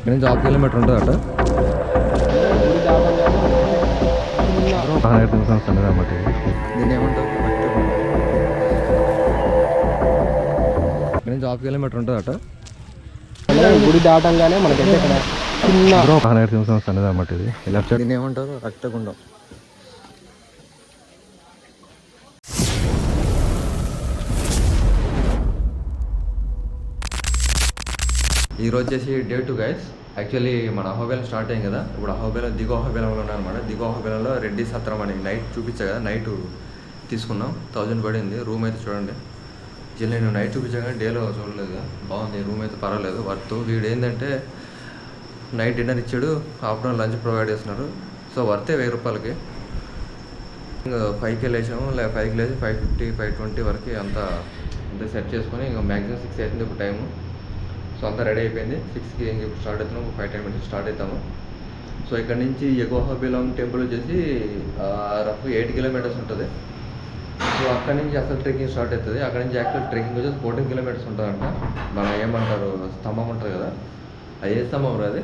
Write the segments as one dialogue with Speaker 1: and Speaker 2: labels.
Speaker 1: ఇక్కడ నుంచి half kilometre ఉంటుంది అట. సండే అన్నమాట దీన్ని ఏమంటారు? ఇక్కడ నుంచి హాఫ్ కిలోమీటర్ ఉంటుంది అట.
Speaker 2: గుడి దాటంగానే మనకైతే ఇక్కడ చిన్న
Speaker 1: సండే అన్నమాట ఇది లెఫ్ట్ సైడ్ దీన్ని ఏమంటారు? రక్తగుండం. ఈ రోజు వచ్చేసి డే టూ గైస్ యాక్చువల్లీ మన అహోబేలం స్టార్ట్ అయ్యింది కదా. ఇప్పుడు అహోబేలం దిగో అహోబేలంలో ఉన్నారనమాట దిగో అహోబేలంలో రెడ్డి సత్రం అని నైట్ చూపించా కదా. నైట్ తీసుకున్నాం. థౌజండ్ పడింది. రూమ్ అయితే చూడండి. యాక్చువల్లీ నేను నైట్ చూపించా కానీ డేలో చూడలేదు బాగుంది. రూమ్ అయితే పర్వాలేదు. వర్త్ వీడు ఏంటంటే నైట్ డిన్నర్ ఇచ్చాడు. ఆఫ్టర్నూన్ లంచ్ ప్రొవైడ్ చేస్తున్నారు. సో వర్తే వెయ్యి రూపాయలకి. ఇంకా ఫైవ్కి వెళ్ళేసాము లేక ఫైవ్కి లేచి ఫైవ్ ఫిఫ్టీ ఫైవ్ ట్వంటీ వరకు అంతా అంతా సెట్ చేసుకొని ఇంకా మ్యాక్సిమం సిక్స్ అవుతుంది ఇప్పుడు టైము సో అంతా రెడీ అయిపోయింది. సిక్స్కి ఇంక ఇప్పుడు స్టార్ట్ అవుతున్నాం? ఒక ఫైవ్ టెన్ మినిట్స్ స్టార్ట్ అవుతాము. సో ఇక్కడ నుంచి ఎగోహబిలం టెంపుల్ వచ్చేసి రఫ్ ఎయిట్ కిలోమీటర్స్ ఉంటుంది. సో అక్కడ నుంచి అసలు ట్రెక్కింగ్ స్టార్ట్ అవుతుంది. అక్కడ నుంచి యాక్చువల్ ట్రెక్కింగ్ వచ్చేసి ఫోర్టీన్ కిలోమీటర్స్ ఉంటుందంట. మన ఏమంటారు? స్తంభం ఉంటుంది కదా? అది ఏ స్తంభం రా అది?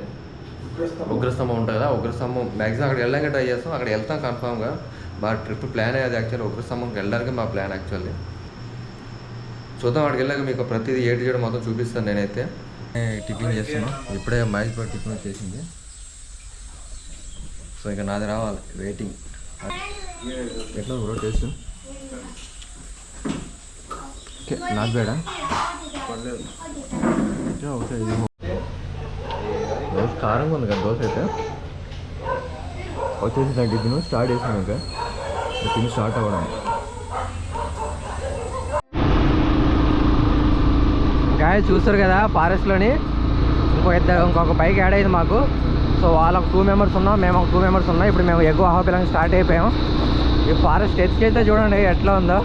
Speaker 1: ఉగ్రస్తంభం. ఉంటుంది కదా? ఉగ్రస్తంభం. మ్యాక్సిమం అక్కడ వెళ్ళడానికి ట్రై చేస్తాం. అక్కడ వెళ్తాం కన్ఫామ్గా మా ట్రిప్ ప్లాన్ అయ్యేది యాక్చువల్లీ ఉగ్రస్తంభంకి వెళ్ళడానికి మా ప్లాన్ యాక్చువల్లీ చూద్దాం అక్కడికి వెళ్ళాక మీకు ప్రతిదీ ఏటి చేయడం మొత్తం చూపిస్తాను నేనైతే. టిఫిన్ చేస్తున్నాం. ఇప్పుడే మ్యాచ్ టిఫిన్ చేసింది. సో ఇంకా నాది రావాలి వెయిటింగ్ ఎట్లా బ్రో టేస్ట్? ఓకే నాట్ బేడా? ఒకసారి దోశ కారంగా ఉంది కదా దోశ అయితే. వచ్చేసి నాకు టిఫిన్ స్టార్ట్ చేసాను ఇంకా. తిని స్టార్ట్ అవ్వడం
Speaker 2: గాయ చూస్తారు కదా ఫారెస్ట్లోని ఇంకో ఇద్దరు ఇంకొక బైక్ యాడ్ అయింది మాకు. సో వాళ్ళకు టూ మెంబర్స్ ఉన్నాం మేము ఒక టూ మెంబర్స్ ఉన్నాం. ఇప్పుడు మేము ఎగువ హాపిలంగా స్టార్ట్ అయిపోయాం. ఈ ఫారెస్ట్ ఎత్తుకి అయితే చూడండి ఎట్లా ఉందో.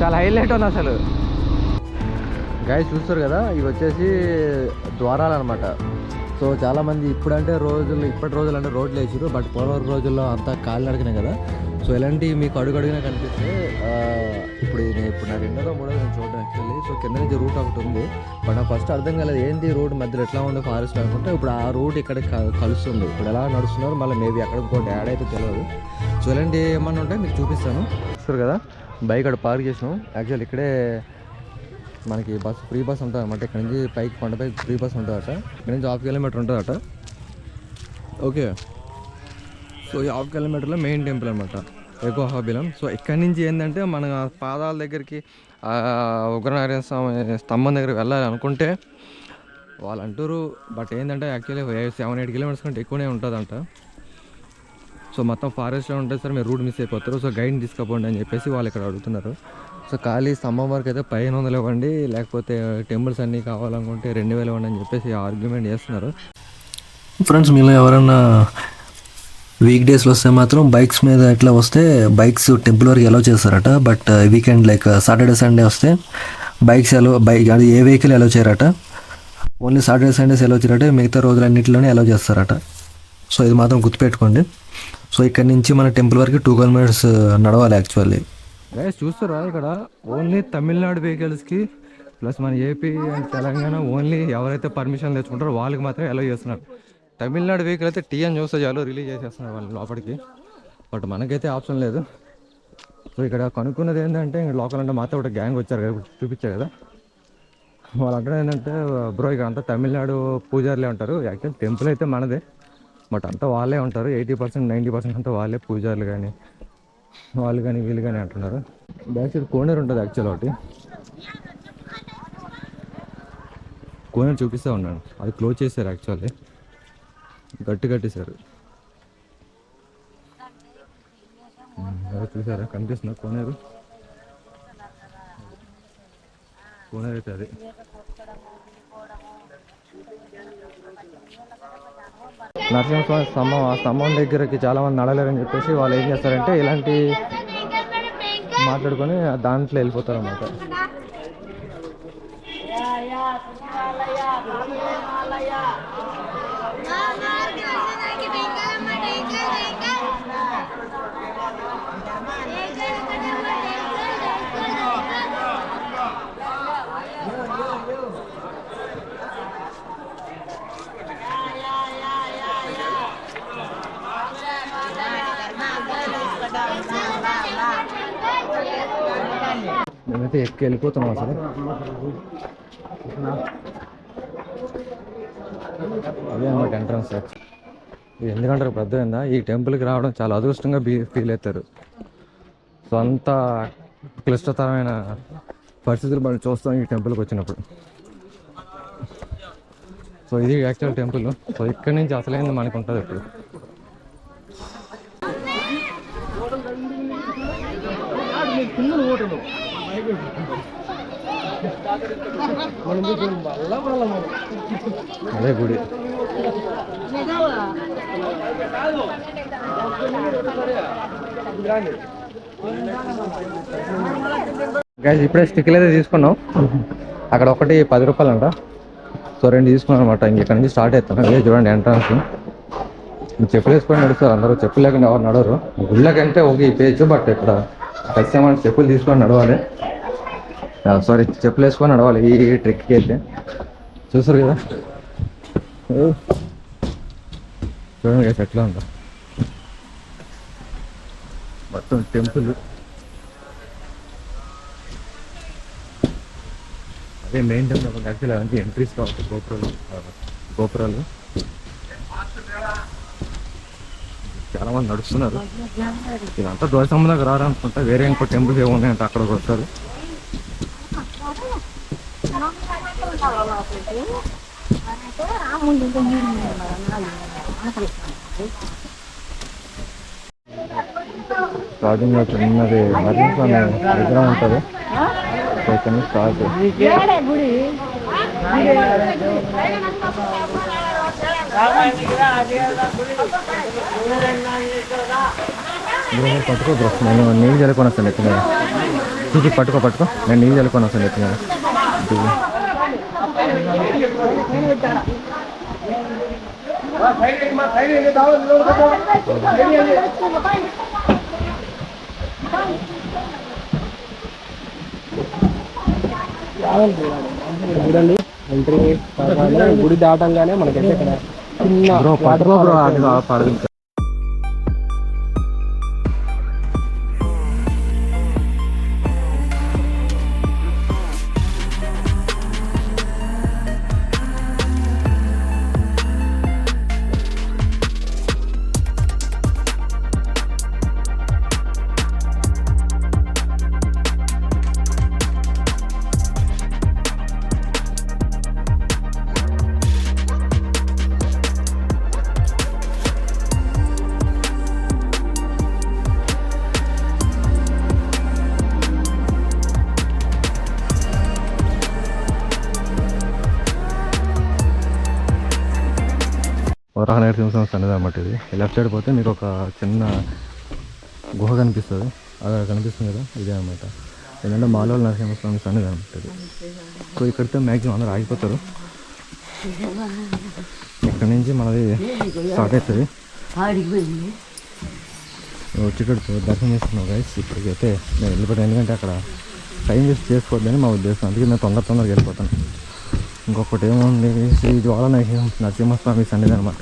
Speaker 2: చాలా హైలైట్ ఉంది అసలు.
Speaker 1: గాయ చూస్తారు కదా ఇవి వచ్చేసి ద్వారాలు అనమాట సో చాలామంది ఇప్పుడంటే రోజులు ఇప్పటి రోజులు అంటే రోడ్లు వేసారు బట్ పూర్వం రోజుల్లో అంతా కాళ్ళు అడిగినాయి కదా. సో ఇలాంటివి మీకు అడుగు అడిగినా కనిపిస్తే ఇప్పుడు నేను ఇప్పుడు నా రెండోదో మూడో నేను చూడడం యాక్చువల్లీ సో కింద నుంచి రూట్ ఒకటి ఉంది. బట్ నాకు ఫస్ట్ అర్థం కాలేదు ఏంది రోడ్ మధ్యలో ఎట్లా ఉందో ఫారెస్ట్ అనుకుంటే ఇప్పుడు ఆ రూట్ ఇక్కడ కలుస్తుంది. ఇప్పుడు ఎలా నడుస్తున్నారు మళ్ళీ మేబీ అక్కడ ఇంకోటి యాడ్ అయితే తెలియదు సో ఇలాంటి ఏమన్నా ఉంటే మీకు చూపిస్తాను. చూస్తారు కదా బైక్ అక్కడ పార్క్ చేసినాం. యాక్చువల్ ఇక్కడే మనకి బస్ ఫ్రీ బస్ ఉంటుంది అనమాట ఇక్కడ నుంచి పైకి కొండపై ఫ్రీ బస్ ఉంటుంది ఇక్కడ నుంచి హాఫ్ కిలోమీటర్ ఉంటుందట. ఓకే. సో ఈ హాఫ్ కిలోమీటర్లో మెయిన్ టెంపుల్ అనమాట ఎక్కువ హాబిలం సో ఇక్కడ నుంచి ఏంటంటే మన పాదాల దగ్గరికి ఉగ్రనారాయణ స్వామి స్తంభం దగ్గర వెళ్ళాలి అనుకుంటే వాళ్ళు అంటారు బట్ ఏంటంటే యాక్చువల్లీ సెవెన్ ఎయిట్ కిలోమీటర్స్ కంటే ఎక్కువనే ఉంటుందంట. సో మొత్తం ఫారెస్ట్లో ఉంటుంది సార్ మీరు రూట్ మిస్ అయిపోతారు. సో గైడ్ని తీసుకుపోండి అని చెప్పేసి వాళ్ళు ఇక్కడ అడుగుతున్నారు. సో ఖాళీ స్తంభం వరకు అయితే పైన వందలు ఇవ్వండి. లేకపోతే టెంపుల్స్ అన్నీ కావాలనుకుంటే రెండు వేలు ఇవ్వండి అని చెప్పేసి ఆర్గ్యుమెంట్ చేస్తున్నారు.
Speaker 3: ఫ్రెండ్స్ మీలో ఎవరైనా వీక్ డేస్లో వస్తే మాత్రం బైక్స్ మీద ఎట్లా వస్తే బైక్స్ టెంపుల్ వరకు ఎలా చేస్తారట. But weekend like Saturday Sunday వస్తే బైక్స్ అలో బైక్ అది ఏ వెహికల్ ఎలా చేయరట. ఓన్లీ సాటర్డే సండేస్ ఎలా చేయరట. మిగతా రోజులన్నింటిలోనే ఎలా చేస్తారట. సో ఇది మాత్రం గుర్తుపెట్టుకోండి. సో ఇక్కడ నుంచి మన టెంపుల్ వరకు టూ కిలోమీటర్స్ uh, నడవాలి యాక్చువల్లీ
Speaker 1: గైస్ చూస్తారా ఇక్కడ ఓన్లీ తమిళనాడు వెహికల్స్కి ప్లస్ మన ఏపీ అండ్ తెలంగాణ ఓన్లీ ఎవరైతే పర్మిషన్ తెచ్చుకుంటారో వాళ్ళకి మాత్రమే అలౌ చేస్తున్నారు. తమిళనాడు వెహికల్ అయితే టీ అని చూస్తే చాలు రిలీజ్ చేసేస్తున్నారు వాళ్ళు లోపలికి. బట్ మనకైతే ఆప్షన్ లేదు. సో ఇక్కడ కనుక్కున్నది ఏంటంటే ఇక్కడ లోకల్ అంటే మాతో ఒక గ్యాంగ్ వచ్చారు కదా చూపించారు కదా. వాళ్ళు అంటే ఏంటంటే బ్రో ఇక్కడ అంతా తమిళనాడు పూజారులే ఉంటారు. యాక్చువల్ టెంపుల్ అయితే మనదే. బట్ అంతా వాళ్ళే ఉంటారు. ఎయిటీ పర్సెంట్ నైంటీ పర్సెంట్ అంతా వాళ్ళే పూజారులు కానీ వాళ్ళు కానీ వీళ్ళు కానీ అంటున్నారు. బ్యాక్ సైడ్ కోనేరు ఉంటుంది యాక్చువల్ ఒకటి. కోనేరు చూపిస్తూ ఉన్నాను. అది క్లోజ్ చేశారు యాక్చువల్లీ గట్టి కట్టేశారు. చూసారా? కనిపిస్తున్నా కోనేరు కోనేరు అయితే అది. నరసింహస్వామి స్తంభం ఆ స్తంభం దగ్గరకి చాలా మంది నడలేరని చెప్పేసి వాళ్ళు ఏం చేస్తారంటే ఇలాంటి మాట్లాడుకొని దాంట్లో వెళ్ళిపోతారు అన్నమాట
Speaker 4: Yeah, yeah.
Speaker 1: మేమైతే ఎక్కి వెళ్ళిపోతున్నాం అసలు. అదే అన్నమాట ఎంట్రన్స్ ఇది ఎందుకంటారు పెద్ద ఏందా ఈ టెంపుల్కి రావడం చాలా అదృష్టంగా బీ ఫీల్ అవుతారు సో అంత క్లిష్టతరమైన పరిస్థితులు మనం చూస్తాం ఈ టెంపుల్కి వచ్చినప్పుడు. సో ఇది యాక్చువల్ టెంపుల్ సో ఇక్కడి నుంచి అసలైంది మనకు ఉంటుంది ఇప్పుడు. అదే గుడి. గైస్ ఇప్పుడే స్టిక్లు అయితే తీసుకున్నాం. అక్కడ ఒకటి పది రూపాయలు అంట సో రెండు తీసుకున్నాం అనమాట ఇంక ఇక్కడ నుంచి స్టార్ట్ అవుతాం ఇదే చూడండి ఎంట్రన్స్ చెప్పులు వేసుకొని నడుస్తారు. అందరూ చెప్పులు లేకుండా ఎవరు నడవరు. గుళ్ళకంటే ఒక ఈ పేజ్ బట్ ఇక్కడ ఖచ్చితంగా చెప్పులు తీసుకొని నడవాలి. సారీ చెప్పులు వేసుకొని నడవాలి. ఈ ట్రెక్కి అయితే. చూసారు కదా. చూడండి guys ఎట్లా ఉందో. మొత్తం టెంపుల్. అదే మెయిన్ టెంపుల్ యాక్చువల్ అవంతా ఎంట్రీస్ కావాలి గోపురాలు గోపురాలు. చాలా మంది నడుస్తున్నారు. ఇదంతా ధ్వజస్తంభం దగ్గర రారనుకుంటా వేరే ఇంకో టెంపుల్స్ ఏమి ఉన్నాయంటే అక్కడికి వస్తారు స్టార్టింగ్లో చిన్నది విగ్రహం ఉంటుంది. ఇక్కడ స్టార్ట్ బ్రో పట్టుకో బ్రో. నేను నీళ్ళు చల్లుకొని వస్తాను పట్టుకో పట్టుకో. నేను నీళ్ళు చల్లుకొని వస్తాను ఎత్తున
Speaker 2: చూడండి ఎంట్రీ గుడి దాటంగానే మనకైతే ఇక్కడ చిన్న
Speaker 1: బ్రో అది అనమాట ఇది. లెఫ్ట్ సైడ్ పోతే మీకు ఒక చిన్న గుహ కనిపిస్తుంది. అలా కనిపిస్తుంది కదా? ఇదే అనమాట ఏంటంటే మాలవల నరసింహస్వామి సన్నిధి అనమాట ఇది. సో ఇక్కడితో మ్యాక్సిమం అందరు ఆగిపోతారు. ఇక్కడ నుంచి మనది స్టార్ట్ అవుతుంది వచ్చి ఇక్కడ దర్శనం చేసుకున్నాం గైస్ ఇప్పటికైతే నేను వెళ్ళిపోతాను. ఎందుకంటే అక్కడ టైం వేస్ట్ చేసుకోవద్దని మా ఉద్దేశం. అందుకే నేను తొందర తొందరగా వెళ్ళిపోతాను. ఇంకొకటి ఏముంది? శ్రీ జ్వాల నరసింహ నరసింహస్వామి సన్నిధి అనమాట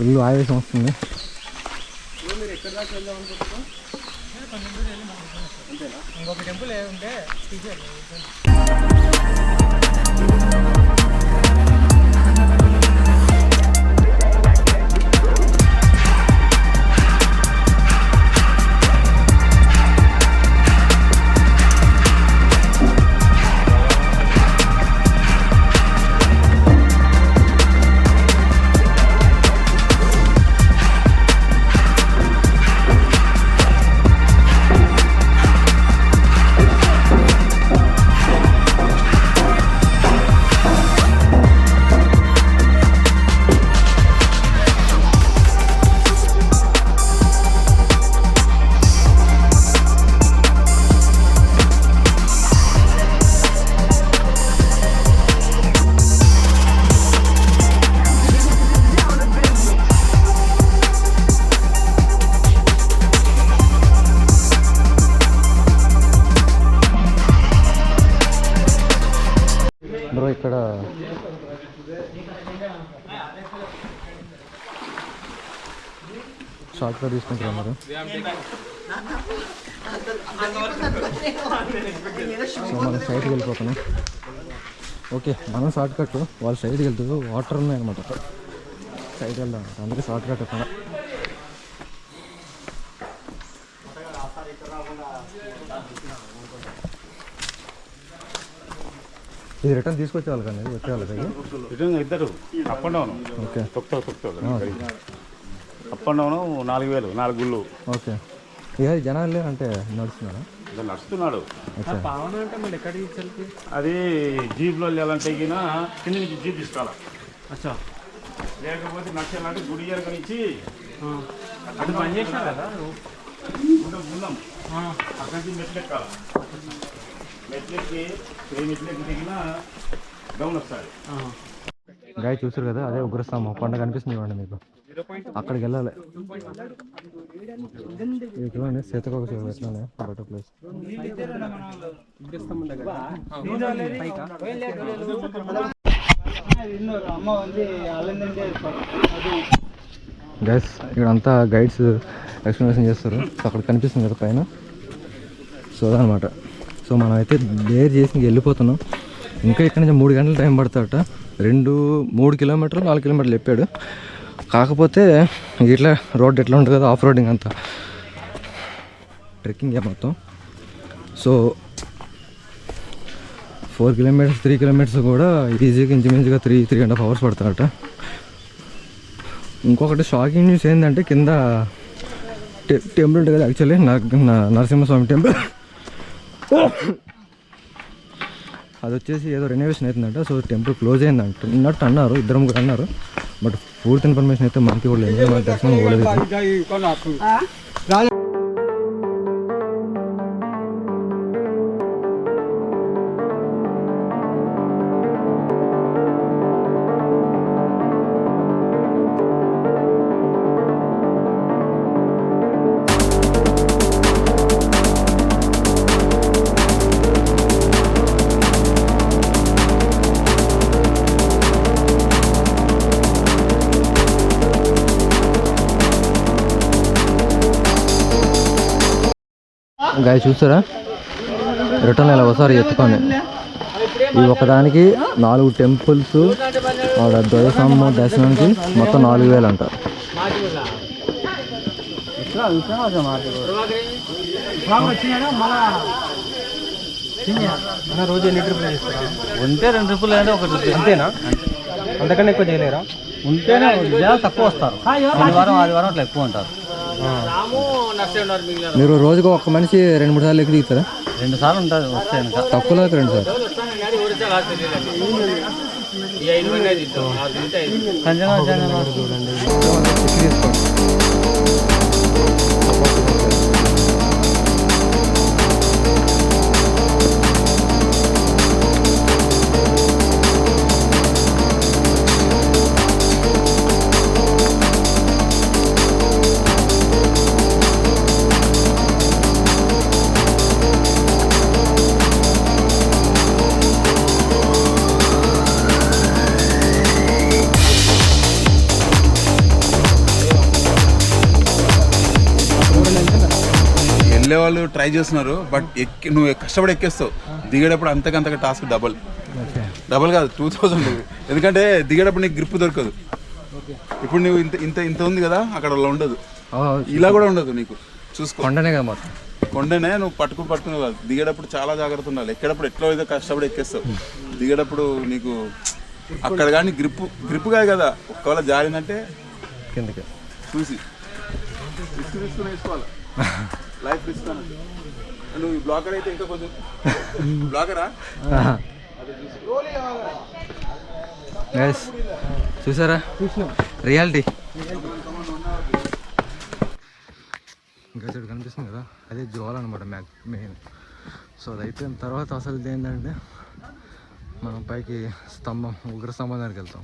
Speaker 1: ఫుల్ ఆవేశం వస్తుంది. ఇంకొక బ్రో ఉంటే కట్ తీసుకుంటారు మీరు? సో మనం సైడ్కి వెళ్ళిపోతున్నాం. ఓకే మనం షార్ట్ కట్ వాళ్ళు సైడ్కి వెళ్తారు వాటర్ ఉన్నాయి అనమాట సైడ్ వెళ్దాం. అందుకే షార్ట్ కట్ అక్కడ ఇది రిటర్న్ తీసుకొచ్చేవాళ్ళు కానీ వచ్చేవాళ్ళు
Speaker 4: రిటర్న్ ఇద్దరు. Up and down
Speaker 1: okay
Speaker 4: up and down నాలుగు వేలు నాలుగు గుళ్ళు.
Speaker 1: ఓకే. ఇక జనాలు అంటే నడుస్తున్నారా?
Speaker 4: ఇలా నడుస్తున్నాడు.
Speaker 1: ఓకే.
Speaker 4: అది జీప్లో వెళ్ళాలంటే గిన కింద నుంచి జీప్ తీసుకోవాలి. అచ్చా. లేకపోతే నచ్చాలంటే గుడి నుంచి అది పని చేసినా కదా. ఉందాం అక్కడి నుంచి మెట్లు ఎక్కాలి మెట్లు ఎక్కి ఏ మెట్లు ఎక్కి దిగినా డౌన్ వస్తాయి
Speaker 1: గాయ చూసారు కదా అదే ఉగ్రస్తంభం. కొండ కనిపిస్తుంది చూడండి మీకు. అక్కడికి వెళ్ళాలి ఇది చూడండి సీతకొక ప్లేస్ గైస్ ఇక్కడంతా గైడ్స్ ఎక్స్ప్లెనేషన్ చేస్తారు. సో అక్కడ కనిపిస్తుంది కదా పైన? సో అదనమాట. సో మనం అయితే డేర్ చేసి వెళ్ళిపోతున్నాం. ఇంకా ఇక్కడ నుంచి మూడు గంటల టైం పడుతుందట. రెండు మూడు కిలోమీటర్లు నాలుగు కిలోమీటర్లు చెప్పాడు. కాకపోతే ఇట్లా రోడ్ ఎట్లా ఉంటుంది కదా ఆఫ్ రోడింగ్ అంతా. ట్రెక్కింగ్ మొత్తం. So four kilometres three kilometres కూడా ఈజీగా ఇంచుమించుగా three three and half hours పడతారట ఇంకొకటి షాకింగ్ న్యూస్ ఏంటంటే కింద టె- టెంపుల్ ఉంటుంది కదా యాక్చువల్లీ నరసింహస్వామి టెంపుల్. అది వచ్చేసి ఏదో రెనోవేషన్ అవుతుందంట. సో టెంపుల్ క్లోజ్ అయింది అంటున్నట్టు అన్నారు. ఇద్దరు ముగ్గురు అన్నారు. బట్ పూర్తి ఇన్ఫర్మేషన్ అయితే మనకి కూడా లేదు. మన దర్శనం పోలేదు గాయ చూస్తారా? రిటర్న్ ఇలా ఒకసారి ఎత్తుకొని ఈ ఒకదానికి నాలుగు టెంపుల్స్ ఆడ ధ్వజస్తంభ దర్శనానికి మొత్తం నాలుగు వేలు అంట.
Speaker 2: రోజు ఎన్ని ట్రిపులు చేస్తారా
Speaker 5: ఉంటే రెండు ట్రిప్పులు అంటే ఒక ట్రిప్
Speaker 2: అంతేనా? అంతకన్నా ఎక్కువ చేయలేరా?
Speaker 5: ఉంటేనే తక్కువ వస్తారు. శనివారం ఆదివారం అట్లా ఎక్కువ ఉంటారు.
Speaker 1: మీరు రోజుకు ఒక్క మనిషి రెండు మూడు సార్లు ఎక్కి దిగుతారా?
Speaker 5: రెండు సార్లు ఉంటుంది వస్తే కనుక
Speaker 1: తక్కువలో అయితే రెండు సార్లు.
Speaker 5: సంజన
Speaker 1: చూడండి
Speaker 6: ట్రై చేస్తున్నారు బట్ ఎక్కి నువ్వు కష్టపడి ఎక్కేస్తావు. దిగేటప్పుడు అంతకంతగా టాస్క్ డబల్ డబల్ కాదు టూ థౌసండ్ ఎందుకంటే దిగేటప్పుడు నీకు గ్రిప్ దొరకదు. ఇప్పుడు నువ్వు ఇంత ఇంత ఇంత ఉంది కదా అక్కడ అలా ఉండదు. ఇలా కూడా ఉండదు నీకు. చూసుకో.
Speaker 1: కొండనే కదా మొత్తం.
Speaker 6: కొండనే నువ్వు పట్టుకుని పట్టుకుని కాదు. దిగేటప్పుడు చాలా జాగ్రత్త ఉండాలి. ఎక్కేటప్పుడు ఎట్లా ఏదో కష్టపడి ఎక్కేస్తావు. దిగేటప్పుడు నీకు అక్కడ కానీ గ్రిప్ గ్రిప్ కాదు కదా. ఒకవేళ జారిందంటే
Speaker 1: కిందకి.
Speaker 6: చూసి. రిస్క్ తీసుకుని వేసుకోవాలి? లైఫ్ అన్నట్టు నువ్వు ఈ బ్లాకర్ అయితే ఇంకా కొంచెం బ్లాకరా
Speaker 1: గైస్ చూసారా? రియాలిటీ ఇంకా ఇక్కడ కనిపిస్తుంది కదా? అదే జ్వాల అనమాట మ్యాక్ మెయిన్. సో అది అయిపోయిన తర్వాత అసలు ఏంటంటే మనం పైకి స్తంభం ఉగ్ర స్తంభం దగ్గరికి వెళ్తాం.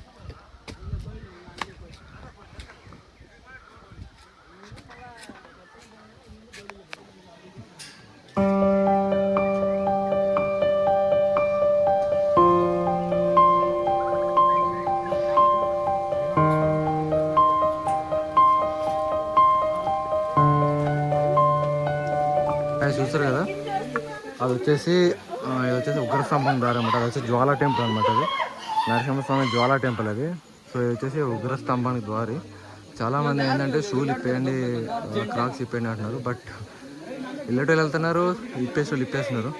Speaker 1: అది వచ్చేసి ఇది వచ్చేసి ఉగ్రస్తంభం దారి అనమాట అది వచ్చేసి జ్వాలా టెంపుల్ అనమాట అది. నరసింహస్వామి జ్వాలా టెంపుల్ అది. సో ఇది వచ్చేసి ఉగ్రస్తంభానికి ద్వారి. చాలామంది ఏంటంటే షూలు ఇప్పేయండి క్రాక్స్ ఇప్పేయండి అంటున్నారు. బట్ ఇల్లటోళ్ళు వెళ్తున్నారు ఇప్పేసి ఇప్పేస్తున్నారు.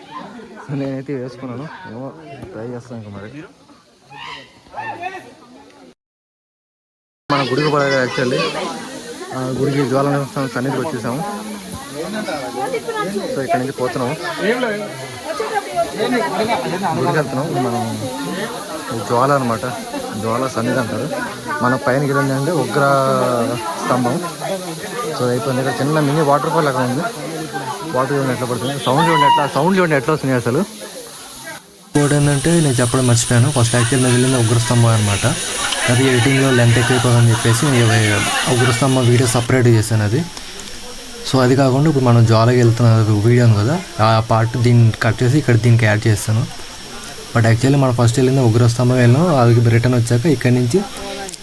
Speaker 1: నేనైతే వేసుకున్నాను. ఏమో ట్రై చేస్తాను ఇంకా మరి. మన గుడికి పోలేదు యాక్చువల్లీ గుడికి జ్వాల సన్నిధికి వచ్చేసాము. సో ఇక్కడ నుంచి పోతున్నాం. గుడికి వెళ్తున్నాం మనం జ్వాల అనమాట జ్వాల సన్నిధి అంటారు. మన పైన గిరండి అంటే ఉగ్ర స్తంభం. సో అయిపోయింది. ఇక్కడ చిన్న మినీ వాటర్ ఫాల్ అక్కడ ఉంది. వాటర్ చూడండి ఎట్లా పడుతుంది. సౌండ్ చూడండి ఎట్లా సౌండ్ చూడండి ఎట్లా వస్తుంది అసలు.
Speaker 3: ఇంకోటి ఏంటంటే నేను చెప్పడం మర్చిపోయాను. ఫస్ట్ యాక్చువల్ నేను వెళ్ళింది ఉగ్రస్తంభం అనమాట అది ఎడిటింగ్లో లెంత్ అని చెప్పేసి నేను ఉగ్రస్తంభం వీడియో సపరేట్ చేశాను అది. సో అది కాకుండా ఇప్పుడు మనం జ్వాలకి వెళ్తున్న వీడియో ఉంది కదా ఆ పార్ట్ దీన్ని కట్ చేసి ఇక్కడ దీనికి యాడ్ చేస్తాను. బట్ యాక్చువల్లీ మనం ఫస్ట్ వెళ్ళింది ఉగ్రస్తంభం వెళ్ళాం అది రిటర్న్ వచ్చాక ఇక్కడ నుంచి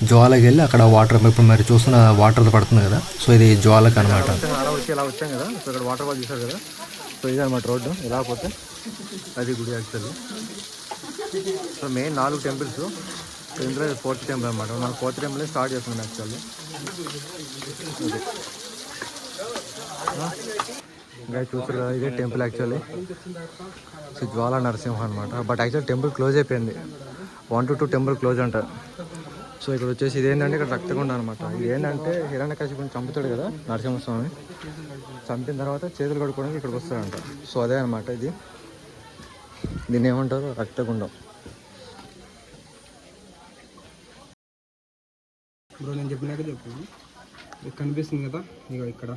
Speaker 3: జ్వాలకి వెళ్ళి అక్కడ వాటర్ ఇప్పుడు మరి చూస్తున్న వాటర్ పడుతుంది కదా సో ఇది జ్వాలకి అనమాట
Speaker 1: అలా వచ్చి ఇలా వచ్చాం కదా సో ఇక్కడ వాటర్ ఫాల్ చూసారు కదా సో ఇది అనమాట రోడ్డు ఇలా పోతే అది గుడి యాక్చువల్లీ సో మెయిన్ నాలుగు టెంపుల్స్ ఇందులో ఫోర్త్ టెంపుల్ అనమాట మనం ఫోర్త్ టెంపుల్ స్టార్ట్ చేస్తున్నాం యాక్చువల్లీ ఇంకా చూసారు కదా ఇదే temple actually so Jwala Narasimha అనమాట బట్ యాక్చువల్ టెంపుల్ క్లోజ్ అయిపోయింది. One two two temple close అంట. సో ఇక్కడ వచ్చేసి ఇదేంటంటే ఇక్కడ రక్తగుండ అనమాట ఇది ఏంటంటే హిరణ్యకశిపుని చంపుతాడు కదా నరసింహస్వామి. చంపిన తర్వాత చేతులు కడుక్కోవడానికి ఇక్కడికి వస్తాడంట. సో అదే అనమాట ఇది. దీన్ని ఏమంటారు? రక్తగుండం.
Speaker 5: బ్రో నేను చెప్పినాక చెప్పు. ఇది కనిపిస్తుంది కదా ఇక ఇక్కడ.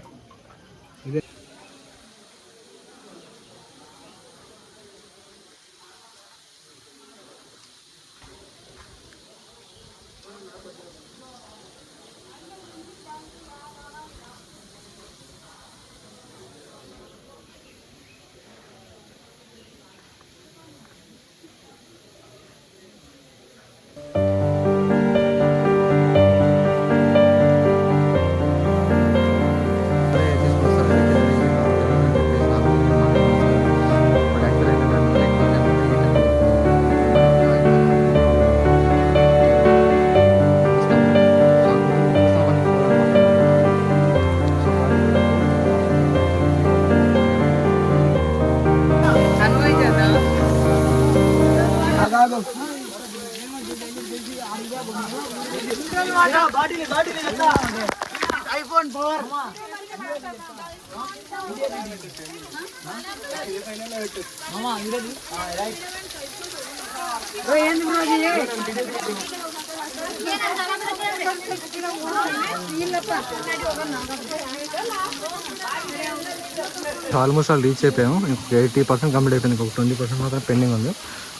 Speaker 1: ఆల్మోస్ట్ ఆల్ రీచ్ అయిపోయాము. ఇంకొక ఎయిటీ పర్సెంట్ కంప్లీట్ అయిపోయింది. ఇంకొక ట్వంటీ పర్సెంట్ మాత్రం పెండింగ్ ఉంది.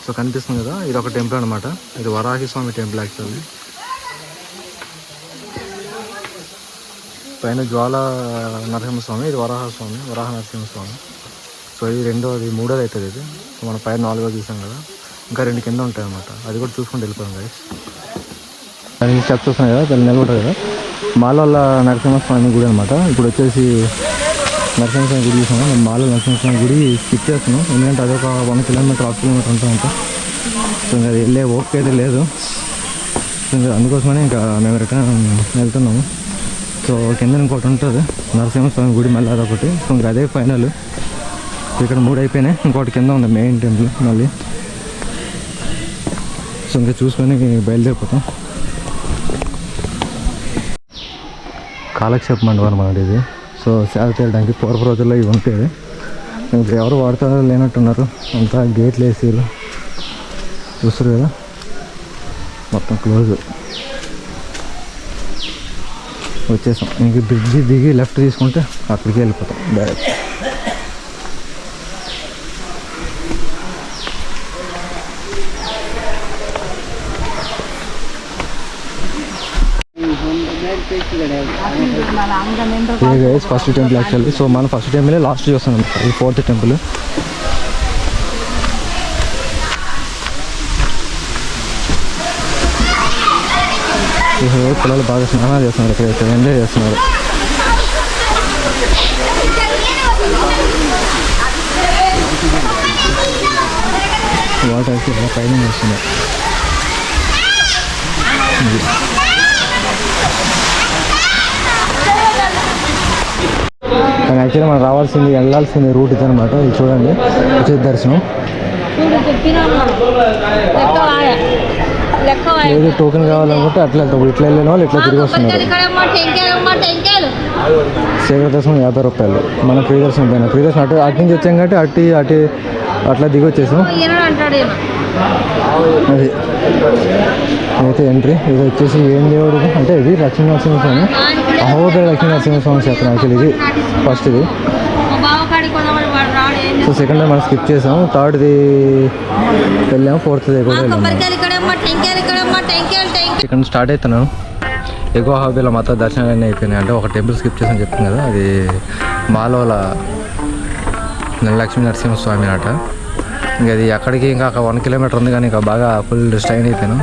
Speaker 1: సో కనిపిస్తుంది కదా ఇది ఒక టెంపుల్ అనమాట ఇది వరాహి స్వామి టెంపుల్ యాక్చువల్లీ. పైన జ్వాల నరసింహస్వామి ఇది వరాహ స్వామి వరాహ నరసింహస్వామి. సో ఇది రెండోది మూడోది అవుతుంది ఇది. సో మన పైన నాలుగో చూసాం కదా. ఇంకా రెండు కింద ఉంటాయి అనమాట అది కూడా చూసుకుంటూ వెళ్ళిపోయాం గైస్ స్టెప్స్ వస్తున్నాయి కదా దాన్ని నిలబడరు కదా. మాలవల్ల నరసింహస్వామి గుడి అనమాట ఇప్పుడు వచ్చేసి నరసింహస్వామి గుడి చూసాము మేము మాల నరసింహస్వామి గుడి స్కిప్ చేస్తున్నాం. ఎందుకంటే అదొక వన్ కిలోమీటర్ హాఫ్ కిలోమీటర్ ఉంటుంది అంత. సో ఇంకా అది వెళ్ళే ఓపిక అయితే లేదు. సో ఇంకా అందుకోసమనే ఇంకా మేము రిటర్న్ వెళ్తున్నాము. సో కింద ఇంకోటి ఉంటుంది. నరసింహస్వామి గుడి మళ్ళీ అదొకటి సో ఇంకా అదే ఫైనల్ ఇక్కడ మూడు అయిపోయినాయి. ఇంకోటి కింద ఉంది మెయిన్ టెంపుల్ మళ్ళీ. సో ఇంకా చూసుకొని బయలుదేరిపోతాం. కాలక్షేపం మండపం అన్నమాట ఇది. సో సేవ చేయడానికి పూర్వ రోజుల్లో ఇవి ఉంటాయి ఇప్పుడు ఎవరు వాడతారో లేనట్టున్నారు. అంతా గేట్లు వేసి చూస్తారు కదా? మొత్తం క్లోజ్. వచ్చేసాం. ఇంక బ్రిడ్జి దిగి లెఫ్ట్ తీసుకుంటే అక్కడికి వెళ్ళిపోతాం. డైరెక్ట్ ఇది guys first temple actually so మనం ఫస్ట్ టెంపుల్ లాస్ట్ చూస్తున్నాం ఈ ఫోర్త్ టెంపుల్ పిల్లలు బాగా స్నానాలు చేస్తున్నారు ఇక్కడ ఎంజాయ్ చేస్తున్నారు. వాటర్ పైన వస్తున్నాయి యాక్చువల్లీ మనం రావాల్సింది వెళ్ళాల్సింది రూట్ ఇది అనమాట ఇది చూడండి. ఉచిత దర్శనం. ఏదో టోకెన్ కావాలనుకుంటే అట్లా వెళ్తాం. ఇట్లా వెళ్ళిన వాళ్ళు ఇట్లా తిరిగి వస్తున్నారు. సేవ దర్శనం యాభై రూపాయలు. మనం ఫ్రీ దర్శనం పైన. ఫ్రీ దర్శనం అటు అటు నుంచి వచ్చాం కాబట్టి అటు అటు అట్లా దిగి వచ్చేసాం. అది. అయితే ఎంట్రీ ఇది వచ్చేసి ఏం దేవుడు? అంటే ఇది లక్ష్మీ నరసింహస్వామి అహోదయ లక్ష్మీ నరసింహస్వామి క్షేత్రం యాక్చువల్లీ ఇది ఫస్ట్ ఇది సో సెకండ్ మనం స్కిప్ చేసాం థర్డ్ది వెళ్ళాము. ఫోర్త్ది కూడా వెళ్ళాము.
Speaker 7: ఇక్కడ
Speaker 1: స్టార్ట్ అవుతున్నాను. ఎగువ హాబీలో మాత్రం దర్శనాలు అన్నీ అయిపోయినాయి. అంటే ఒక టెంపుల్ స్కిప్ చేసాను చెప్తుంది కదా. అది మాలోల లక్ష్మీ నరసింహస్వామి అట ఇంకా అది అక్కడికి ఇంకా ఒక వన్ కిలోమీటర్ ఉంది కానీ ఇంకా బాగా ఫుల్ స్ట్రైన్ అయిపోయాను.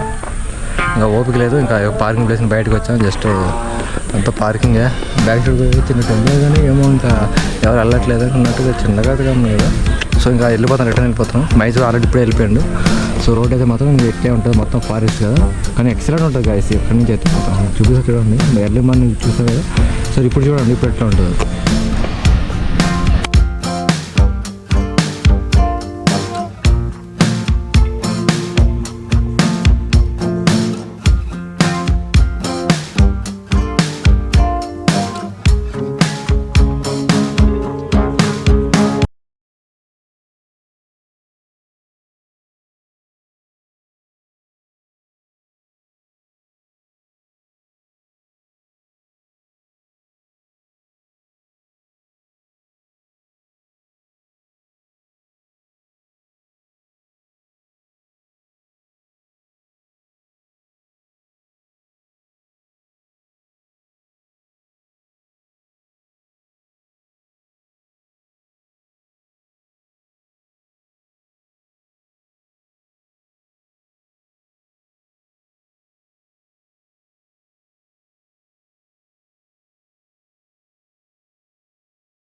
Speaker 1: ఇంకా ఓపిక లేదు ఇంకా పార్కింగ్ ప్లేస్ బయటకు వచ్చాం జస్ట్ అంతా పార్కింగే బ్యాక్ సైడ్ చిన్న టెంపుల్ కానీ ఏమో ఇంకా ఎవరు వెళ్ళట్లేదు అన్నట్టుగా చిన్నగా ఉంది సో ఇంకా వెళ్ళిపోతాను రిటర్న్ వెళ్ళిపోతాం. మైసూర్ ఆల్రెడీ ఇప్పుడే వెళ్ళిపోయాడు. సో రోడ్ అయితే మాత్రం ఇంకా ఉంటుంది మొత్తం ఫారెస్ట్ కదా. కానీ ఎక్సలెంట్ ఉంటుంది గాయస్ ఎక్కడి నుంచి అయితే చూపిస్తా చూడండి. ఎర్లీ మార్నింగ్ చూసారు కదా. సో ఇప్పుడు చూడండి ఇప్పుడు ఎట్లా ఉంటుంది.